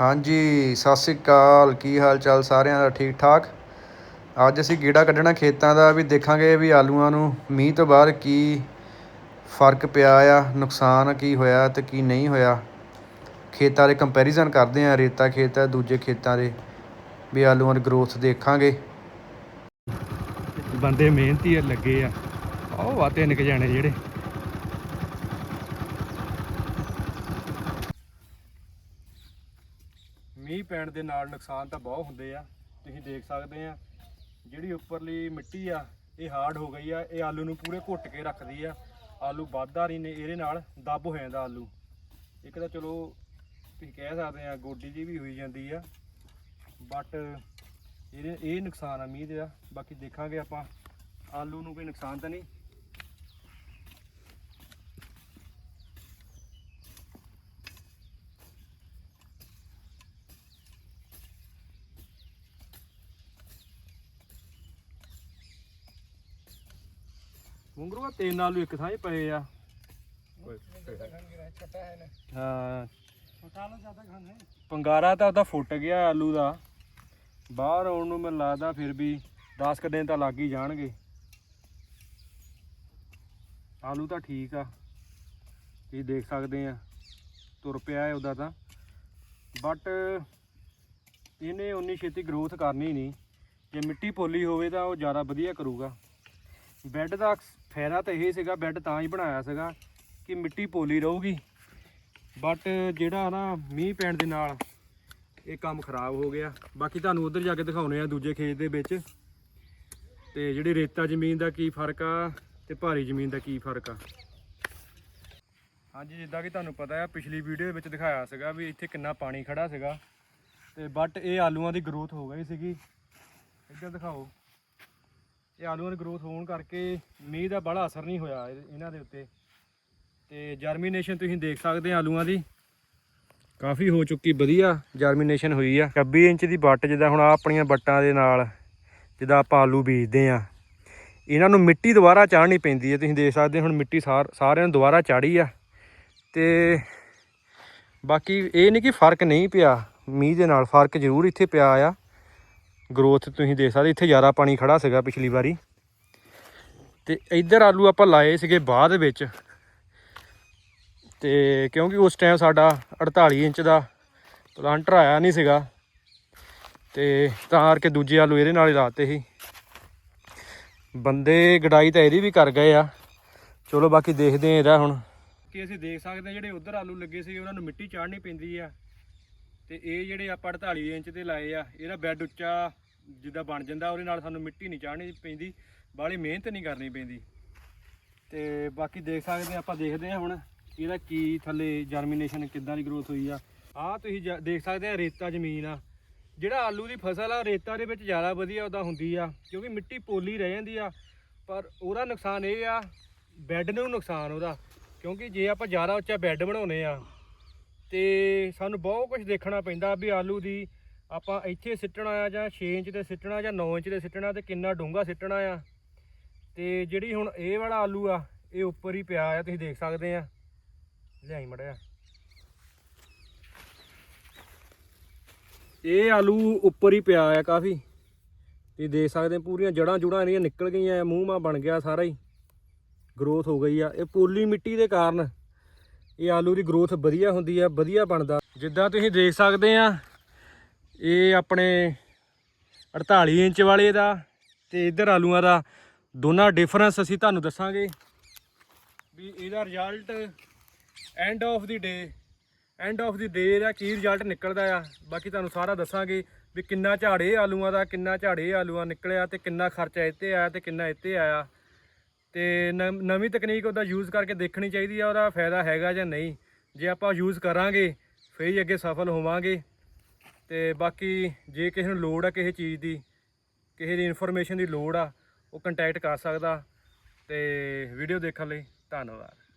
ਹਾਂਜੀ ਸਤਿ ਸ੍ਰੀ ਅਕਾਲ। ਕੀ ਹਾਲ ਚਾਲ ਸਾਰਿਆਂ ਦਾ? ਠੀਕ ਠਾਕ? ਅੱਜ ਅਸੀਂ ਗੀੜਾ ਕੱਢਣਾ ਖੇਤਾਂ ਦਾ ਵੀ ਦੇਖਾਂਗੇ ਵੀ ਆਲੂਆਂ ਨੂੰ ਮੀਂਹ ਤੋਂ ਬਾਅਦ ਕੀ ਫ਼ਰਕ ਪਿਆ ਆ ਨੁਕਸਾਨ ਕੀ ਹੋਇਆ ਤੇ ਕੀ ਨਹੀਂ ਹੋਇਆ। ਖੇਤਾਂ ਦੇ ਕੰਪੈਰੀਜ਼ਨ ਕਰਦੇ ਆ ਰੇਤਾ ਖੇਤ ਹੈ ਦੂਜੇ ਖੇਤਾਂ ਦੇ ਵੀ ਆਲੂਆਂ ਦੀ ਗਰੋਥ ਦੇਖਾਂਗੇ। ਬੰਦੇ ਮਿਹਨਤੀ ਆ, ਲੱਗੇ ਆ। ਉਹ ਵਾ ਤਿੰਨ ਜਾਣੇ ਜਿਹੜੇ। ਮੀਂਹ ਪੈਣ ਦੇ ਨਾਲ ਨੁਕਸਾਨ ਤਾਂ ਬਹੁਤ ਹੁੰਦੇ ਆ, ਤੁਸੀਂ ਦੇਖ ਸਕਦੇ ਆ। ਜਿਹੜੀ ਉੱਪਰਲੀ ਮਿੱਟੀ ਆ, ਇਹ ਹਾਰਡ ਹੋ ਗਈ ਆ, ਇਹ ਆਲੂ ਨੂੰ ਪੂਰੇ ਘੁੱਟ ਕੇ ਰੱਖਦੀ ਆ। ਆਲੂ ਵੱਧਦਾ ਨਹੀਂ ਨੇ ਇਹਦੇ ਨਾਲ ਦੱਬ ਹੋ ਜਾਂਦਾ ਆਲੂ। ਇੱਕ ਤਾਂ ਚਲੋ ਤੁਸੀਂ ਕਹਿ ਸਕਦੇ ਆ, ਗੋਡੀ ਜੀ ਵੀ ਹੋਈ ਜਾਂਦੀ ਆ ਬਟ ਇਹਦੇ, ਇਹ ਨੁਕਸਾਨ ਆ ਮੀਂਹ ਦਾ ਬਾਕੀ ਦੇਖਾਂਗੇ ਆਪਾਂ, ਆਲੂ ਨੂੰ ਕੋਈ ਨੁਕਸਾਨ ਤਾਂ ਨਹੀਂ। ਮੁੰਗਰੂਆ ਤਿੰਨ ਆਲੂ ਇੱਕ ਥਾਂ ਹੀ ਪਏ ਆ। ਹਾਂ। ਪੰਗਾਰਾ ਤਾਂ ਉਹਦਾ ਫੁੱਟ ਗਿਆ ਆਲੂ ਦਾ। ਬਾਹਰ ਆਉਣ ਨੂੰ ਮੈਨੂੰ ਲੱਗਦਾ ਫਿਰ ਵੀ 10 ਕੁ ਦਿਨ ਤਾਂ ਲੱਗ ਹੀ ਜਾਣਗੇ। ਆਲੂ ਤਾਂ ਠੀਕ ਆ। ਇਹ ਦੇਖ ਸਕਦੇ ਆ, ਤੁਰ ਪਿਆ ਹੈ ਉਹਦਾ ਤਾਂ। ਬਟ ਇਹਨੇ ਉਨੀ ਛੇਤੀ ਗਰੋਥ ਕਰਨੀ ਨਹੀਂ। ਜੇ ਮਿੱਟੀ ਪੋਲੀ ਹੋਵੇ ਤਾਂ ਉਹ ਜ਼ਿਆਦਾ ਵਧੀਆ ਕਰੂਗਾ। ਬੈੱਡ ਦਾ ਫਾਇਦਾ ਤਾਂ ਇਹ ਸੀਗਾ, ਬੈੱਡ ਤਾਂ ਹੀ ਬਣਾਇਆ ਸੀਗਾ ਕਿ ਮਿੱਟੀ ਪੋਲੀ ਰਹੂਗੀ। ਬਟ ਜਿਹੜਾ ਨਾ ਮੀਂਹ ਪੈਣ ਦੇ ਨਾਲ ਇਹ ਕੰਮ ਖਰਾਬ ਹੋ ਗਿਆ। ਬਾਕੀ ਤੁਹਾਨੂੰ ਉਧਰ ਜਾ ਕੇ ਦਿਖਾਉਣੇ ਆ ਦੂਜੇ ਖੇਤ ਦੇ ਵਿੱਚ। ਤੇ ਜਿਹੜੀ ਰੇਤਾ ਜ਼ਮੀਨ ਦਾ ਕੀ ਫ਼ਰਕ ਆ ਤੇ ਭਾਰੀ ਜ਼ਮੀਨ ਦਾ ਕੀ ਫ਼ਰਕ ਆ। ਹਾਂਜੀ, ਜਿੱਦਾਂ ਕਿ ਤੁਹਾਨੂੰ ਪਤਾ ਆ, ਪਿਛਲੀ ਵੀਡੀਓ ਵਿੱਚ ਦਿਖਾਇਆ ਸੀਗਾ ਵੀ ਇੱਥੇ ਕਿੰਨਾ ਪਾਣੀ ਖੜਾ ਸੀਗਾ। ਤੇ ਬਟ ਇਹ ਆਲੂਆਂ ਦੀ ਗਰੋਥ ਹੋ ਗਈ ਸੀਗੀ। ਇੱਧਰ ਦਿਖਾਓ। ਇਹ ਆਲੂਆਂ ਦੀ ਗਰੋਥ ਹੋਣ ਕਰਕੇ ਮੀਂਹ ਦਾ ਬੜਾ ਅਸਰ ਨਹੀਂ ਹੋਇਆ ਇਹਨਾਂ ਦੇ ਉੱਤੇ। ਤੇ ਜਰਮੀਨੇਸ਼ਨ ਤੁਸੀਂ ਦੇਖ ਸਕਦੇ ਆ ਆਲੂਆਂ ਦੀ। ਕਾਫੀ ਹੋ ਚੁੱਕੀ, ਵਧੀਆ ਜਰਮੀਨੇਸ਼ਨ ਹੋਈ ਆ। 26 ਇੰਚ ਦੀ ਵੱਟ ਜਿੱਦਾਂ ਹੁਣ ਆਹ ਆਪਣੀਆਂ ਵੱਟਾਂ ਦੇ ਨਾਲ ਜਿੱਦਾਂ ਆਪਾਂ ਆਲੂ ਬੀਜਦੇ ਆ। ਇਹਨਾਂ ਨੂੰ ਮਿੱਟੀ ਦੁਬਾਰਾ ਚਾੜਨੀ ਪੈਂਦੀ ਹੈ ਤੁਸੀਂ ਦੇਖ ਸਕਦੇ ਹੁਣ ਮਿੱਟੀ ਸਾਰ ਸਾਰਿਆਂ ਨੂੰ ਦੁਬਾਰਾ ਚਾੜੀ ਆ। ਤੇ ਬਾਕੀ ਇਹ ਨਹੀਂ ਕਿ ਫ਼ਰਕ ਨਹੀਂ ਪਿਆ। ਮੀਂਹ ਦੇ ਨਾਲ ਫ਼ਰਕ ਜ਼ਰੂਰ ਇੱਥੇ ਪਿਆ ਆ। ਗਰੋਥ ਤੁਸੀਂ ਦੇਖ ਸਕਦੇ, ਇੱਥੇ ਜ਼ਿਆਦਾ ਪਾਣੀ ਖੜਾ ਸੀਗਾ ਪਿਛਲੀ ਵਾਰੀ। ਤੇ ਇੱਧਰ ਆਲੂ ਆਪਾਂ ਲਾਏ ਸੀਗੇ ਬਾਅਦ ਵਿੱਚ। ਤੇ ਕਿਉਂਕਿ ਉਸ ਟਾਈਮ ਸਾਡਾ 48 ਇੰਚ ਦਾ ਪਲਾਂਟਰ ਆਇਆ ਨਹੀਂ ਸੀਗਾ। ਤੇ ਤਾਂ ਕਰਕੇ ਦੂਜੇ ਆਲੂ ਇਹਦੇ ਨਾਲ ਹੀ ਲਾਤੇ ਸੀ। ਬੰਦੇ ਗੜਾਈ ਤਾਂ ਇਹਦੀ ਵੀ ਕਰ ਗਏ ਆ। ਚਲੋ ਬਾਕੀ ਦੇਖਦੇ ਆ ਇਹਦਾ ਹੁਣ। ਕਿ ਅਸੀਂ ਦੇਖ ਸਕਦੇ ਆ ਜਿਹੜੇ ਉਧਰ ਆਲੂ ਲੱਗੇ ਸੀ ਉਹਨਾਂ ਨੂੰ ਮਿੱਟੀ ਚਾੜਨੀ ਪੈਂਦੀ ਆ। ਤੇ ਇਹ ਜਿਹੜੇ ਆਪਾਂ 48 ਇੰਚ ਤੇ ਲਾਏ ਆ, ਇਹਦਾ ਬੈੱਡ ਉੱਚਾ ਜਿੱਦਾਂ ਬਣ ਜਾਂਦਾ, ਉਹਦੇ ਨਾਲ ਸਾਨੂੰ ਮਿੱਟੀ ਨਹੀਂ ਚਾੜਨੀ ਪੈਂਦੀ, ਬਾਹਲੀ ਮਿਹਨਤ ਨਹੀਂ ਕਰਨੀ ਪੈਂਦੀ। ਤੇ ਬਾਕੀ ਦੇਖ ਸਕਦੇ ਆਪਾਂ ਦੇਖਦੇ ਆ ਹੁਣ, ਇਹਦਾ ਕੀ ਥੱਲੇ ਜਰਮੀਨੇਸ਼ਨ ਕਿੱਦਾਂ ਦੀ ਗਰੋਥ ਹੋਈ ਆ। ਆਹ ਤੁਸੀਂ ਜ- ਦੇਖ ਸਕਦੇ ਆ, ਰੇਤਾ ਜ਼ਮੀਨ ਆ। ਜਿਹੜਾ ਆਲੂ ਦੀ ਫਸਲ ਆ, ਰੇਤਾ ਦੇ ਵਿੱਚ ਜ਼ਿਆਦਾ ਵਧੀਆ ਉਹਦਾ ਹੁੰਦੀ ਆ, ਕਿਉਂਕਿ ਮਿੱਟੀ ਪੋਲੀ ਰਹਿ ਜਾਂਦੀ ਆ। ਪਰ ਉਹਦਾ ਨੁਕਸਾਨ ਇਹ ਆ, ਬੈੱਡ ਨੂੰ ਨੁਕਸਾਨ ਉਹਦਾ, ਕਿਉਂਕਿ ਜੇ ਆਪਾਂ ਜ਼ਿਆਦਾ ਉੱਚਾ ਬੈੱਡ ਬਣਾਉਨੇ ਆ ਤੇ ਸਾਨੂੰ ਬਹੁਤ ਕੁਝ ਦੇਖਣਾ ਪੈਂਦਾ ਵੀ ਆਲੂ ਦੀ ਆਪਾਂ ਇੱਥੇ ਸਿੱਟਣਾ ਆ ਜਾਂ 6 ਇੰਚ ਤੇ ਸਿੱਟਣਾ ਜਾਂ 9 ਇੰਚ ਤੇ ਸਿੱਟਣਾ ਤੇ ਕਿੰਨਾ ਡੂੰਘਾ ਸਿੱਟਣਾ ਆ। ਤੇ ਜਿਹੜੀ ਹੁਣ ਇਹ ਵਾਲਾ ਆਲੂ ਆ, ਇਹ ਉੱਪਰ ਹੀ ਪਿਆ ਆ, ਤੁਸੀਂ ਦੇਖ ਸਕਦੇ ਆ। ਲਿਆਈ ਮੜਿਆ। ਇਹ ਆਲੂ ਉੱਪਰ ਹੀ ਪਿਆ ਆ ਕਾਫੀ। ਤੁਸੀਂ ਦੇਖ ਸਕਦੇ ਪੂਰੀਆਂ ਜੜਾਂ ਜੁੜਾਂ ਇਹਦੀਆਂ ਨਿਕਲ ਗਈਆਂ ਆ, ਮੂੰਹ ਮਾ ਬਣ ਗਿਆ ਸਾਰਾ ਹੀ। ਗਰੋਥ ਹੋ ਗਈ ਆ। ਇਹ ਪੋਲੀ ਮਿੱਟੀ ਦੇ ਕਾਰਨ ਇਹ ਆਲੂ ਦੀ ਗਰੋਥ ਵਧੀਆ ਹੁੰਦੀ ਆ, ਵਧੀਆ ਬਣਦਾ। ਜਿੱਦਾਂ ਤੁਸੀਂ ਦੇਖ ਸਕਦੇ ਆ, ਇਹ ਆਪਣੇ 48 ਇੰਚ ਵਾਲੇ ਦਾ ਤੇ ਇਧਰ ਆਲੂਆਂ ਦਾ ਦੋਨਾਂ ਡਿਫਰੈਂਸ ਅਸੀਂ ਤੁਹਾਨੂੰ ਦੱਸਾਂਗੇ ਵੀ ਇਹਦਾ result end of the day end of the day ਦਾ ਕੀ ਰਿਜ਼ਲਟ ਨਿਕਲਦਾ ਆ। ਬਾਕੀ ਤੁਹਾਨੂੰ ਸਾਰਾ ਦੱਸਾਂਗੇ ਵੀ ਕਿੰਨਾ ਝਾੜੇ ਆਲੂਆਂ ਦਾ, ਕਿੰਨਾ ਝਾੜੇ ਆਲੂਆਂ ਨਿਕਲਿਆ ਤੇ ਕਿੰਨਾ ਖਰਚਾ ਇੱਥੇ ਆਇਆ ਤੇ ਕਿੰਨਾ ਇੱਥੇ ਆਇਆ। ਤੇ ਨਵ- ਨਵੀਂ ਤਕਨੀਕ ਉਹਦਾ ਯੂਜ਼ ਕਰਕੇ ਦੇਖਣੀ ਚਾਹੀਦੀ ਆ, ਉਹਦਾ ਫਾਇਦਾ ਹੈਗਾ ਜਾਂ ਨਹੀਂ। ਜੇ ਆਪਾਂ ਯੂਜ਼ ਕਰਾਂਗੇ, ਫੇਰ ਹੀ ਅੱਗੇ ਸਫਲ ਹੋਵਾਂਗੇ। ਤੇ ਬਾਕੀ ਜੇ ਕਿਸੇ ਨੂੰ ਲੋੜ ਆ ਕਿਸੇ ਚੀਜ਼ ਦੀ, ਕਿਸੇ ਦੀ ਇਨਫੋਰਮੇਸ਼ਨ ਦੀ ਲੋੜ ਆ, ਉਹ ਕੰਟੈਕਟ ਕਰ ਸਕਦਾ। ਤੇ ਵੀਡੀਓ ਦੇਖਣ ਲਈ ਧੰਨਵਾਦ।